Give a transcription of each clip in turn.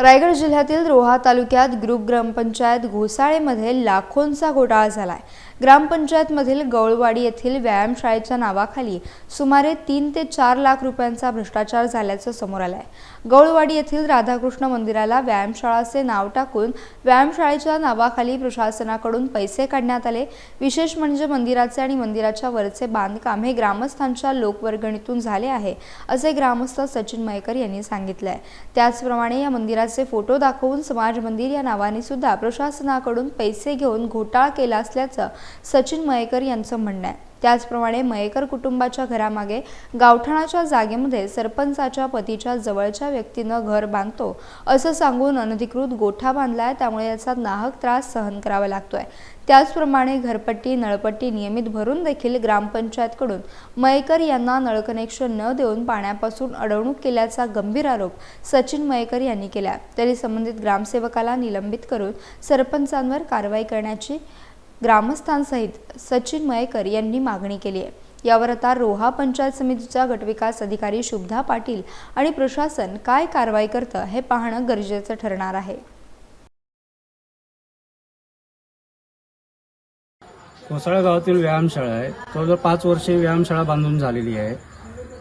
रायगड जिल्ह्यातील रोहा तालुक्यात ग्रुप ग्रामपंचायत घोसाळेमध्ये लाखोंचा घोटाळा झालाय. ग्रामपंचायतमधील गवळवाडी येथील व्यायामशाळेच्या नावाखाली सुमारे तीन ते चार लाख रुपयांचा भ्रष्टाचार झाल्याचं समोर आलंय. गवळवाडी येथील राधाकृष्ण मंदिराला व्यायामशाळाचे नाव टाकून व्यायामशाळेच्या नावाखाली प्रशासनाकडून पैसे काढण्यात आले. विशेष म्हणजे मंदिराचे आणि मंदिराच्या वरचे बांधकाम हे ग्रामस्थांच्या लोकवर्गणीतून झाले आहे असे ग्रामस्थ सचिन मयकर यांनी सांगितलंय. त्याचप्रमाणे या मंदिरात मंदिराचे फोटो दाखवून समाज मंदिर या नावाने सुद्धा प्रशासनाकडून पैसे घेऊन घोटाळा केला असल्याचं सचिन मयेकर यांचं म्हणणं आहे. त्याचप्रमाणे मयेकर कुटुंबाच्या घरामागे गावठाणाच्या जागेमध्ये सरपंचाच्या पतीच्या जवळच्या व्यक्तीनं घर बांधतो असं सांगून अनधिकृत गोठा बांधलाय त्यामुळे याचा नाहक त्रास सहन करावा लागतोय. त्याचप्रमाणे घरपट्टी नळपट्टी नियमित भरून देखील ग्रामपंचायतकडून मयेकर यांना नळ कनेक्शन न देऊन पाण्यापासून अडवणूक केल्याचा गंभीर आरोप सचिन मयेकर यांनी केला. तरी संबंधित ग्रामसेवकाला निलंबित करून सरपंचांवर कारवाई करण्याची ग्रामस्थांसहित सचिन मयेकर यांनी मागणी केली आहे. यावर आता रोहा पंचायत समितीच्या गटविकास अधिकारी शुभदा पाटील आणि प्रशासन काय कारवाई करतं हे पाहणं गरजेचं ठरणार आहे. कोसळा गावातील व्यायामशाळा आहे. जवळजवळ पाच वर्षे व्यायामशाळा बांधून झालेली आहे.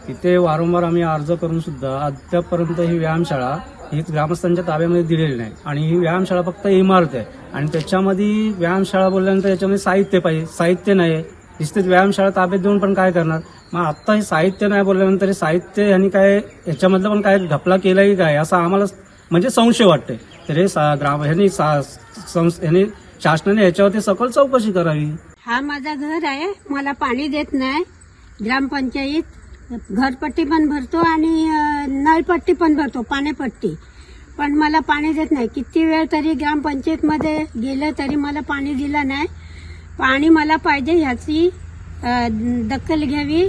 तिथे वारंवार आम्ही अर्ज करून सुद्धा अद्यापपर्यंत ही व्यायामशाळा ही ग्रामस्थांच्या ताब्यामध्ये दिलेली नाही. आणि ही व्यायामशाळा फक्त इमारत आहे. आणि त्याच्यामध्ये व्यायामशाळा बोलल्यानंतर याच्यामध्ये साहित्य पाहिजे. साहित्य नाही. निश्चित व्यायामशाळा ताब्यात देऊन पण काय करणार? मग आत्ता हे साहित्य नाही बोलल्यानंतर हे साहित्य यांनी काय याच्यामधलं पण काय घपला केला की काय? असा आम्हाला म्हणजे संशय वाटते तर हे सा- ग्राम ह्यांनी सा- संस- ह्यांनी शासनाने याच्यावरती सकल चौकशी करावी. हा माझा घर आहे. मला पाणी देत नाही. ग्रामपंचायत घरपट्टी पण भरतो आणि नळपट्टी पण भरतो पाण्यापट्टी पण मला पाणी देत नाही. किती वेळ तरी ग्रामपंचायतमध्ये गेलं तरी मला पाणी दिलं नाही. पाणी मला पाहिजे ह्याची दखल घ्यावी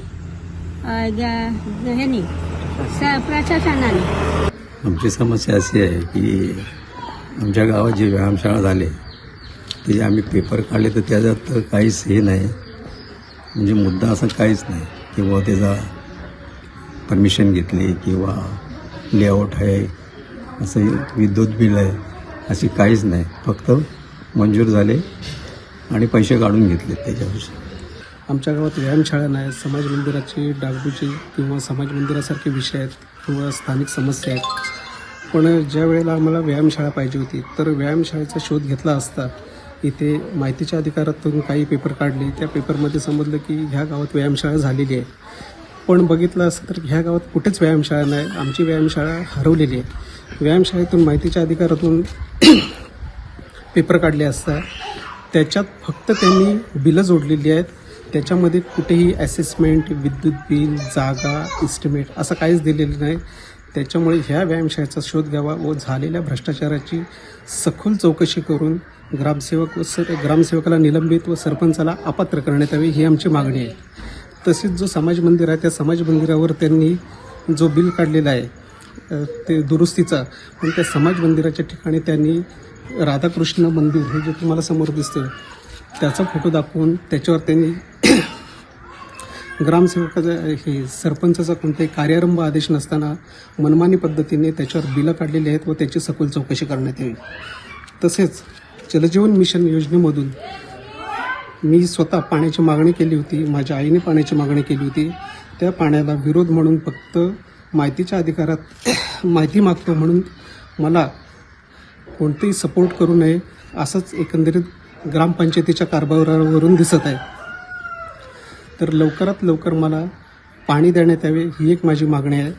ग- ह्यानी स- प्रशासनाने. आमची समस्या अशी आहे की आमच्या गावात जे व्यायामशाळा झाले ते जे आम्ही पेपर काढले तर त्याच्यात तर काहीच हे नाही. म्हणजे मुद्दा असा काहीच नाही. किंवा त्याचा परमिशन घेतली किंवा लेआउट आहे असं विद्युत बिल आहे अशी काहीच नाही. फक्त मंजूर झाले आणि पैसे काढून घेतले त्याच्याविषयी. आमच्या गावात व्यायामशाळा नाही समाज मंदिराची डागडूची किंवा समाज मंदिरासारखे विषय आहेत किंवा स्थानिक समस्या आहेत. पण ज्या वेळेला आम्हाला व्यायामशाळा पाहिजे होती तर व्यायामशाळेचा शोध घेतला असता इथे माहितीच्या अधिकारातून काही पेपर काढले. त्या पेपरमध्ये समजलं की ह्या गावात व्यायामशाळा झालेली आहे. पण बघितलं असं तर ह्या गावात कुठेच व्यायामशाळा नाही. आमची व्यायामशाळा हरवलेली आहे. व्यायामशाळेतून माहितीच्या अधिकारातून पेपर काढले असता त्याच्यात फक्त त्यांनी बिलं जोडलेली आहेत. त्याच्यामध्ये कुठेही असेसमेंट विद्युत बिल जागा इस्टिमेट असं काहीच दिलेलं नाही. त्याच्यामुळे ह्या व्यायामशाळेचा शोध घ्यावा व झालेल्या भ्रष्टाचाराची सखोल चौकशी करून ग्रामसेवक व सर ग्रामसेवकाला निलंबित व सरपंचाला अपात्र करण्यात यावे ही आमची मागणी आहे. तसेच जो समाज मंदिर आहे त्या समाज मंदिरावर त्यांनी जो बिल काढलेला आहे ते दुरुस्तीचा पण त्या समाज मंदिराच्या ठिकाणी त्यांनी राधाकृष्ण मंदिर हे जे तुम्हाला समोर दिसतं त्याचा फोटो दाखवून त्याच्यावर त्यांनी ग्रामसेवकाचा हे सरपंचाचा कोणताही कार्यारंभ आदेश नसताना मनमानी पद्धतीने त्याच्यावर बिलं काढलेली आहेत व त्याची सखोल चौकशी करण्यात यावी. तसेच जलजीवन मिशन योजनेमधून मी स्वतः पाण्याची मागणी केली होती माझ्या आईने पाण्याची मागणी केली होती. त्या पाण्याला विरोध म्हणून फक्त माहितीच्या अधिकारात माहिती मागतो म्हणून मला कोणतेही सपोर्ट करू नये असंच एकंदरीत ग्रामपंचायतीच्या कारभारावरून दिसत आहे. तर लवकरात लवकर मला पाणी देण्यात यावे ही एक माझी मागणी आहे.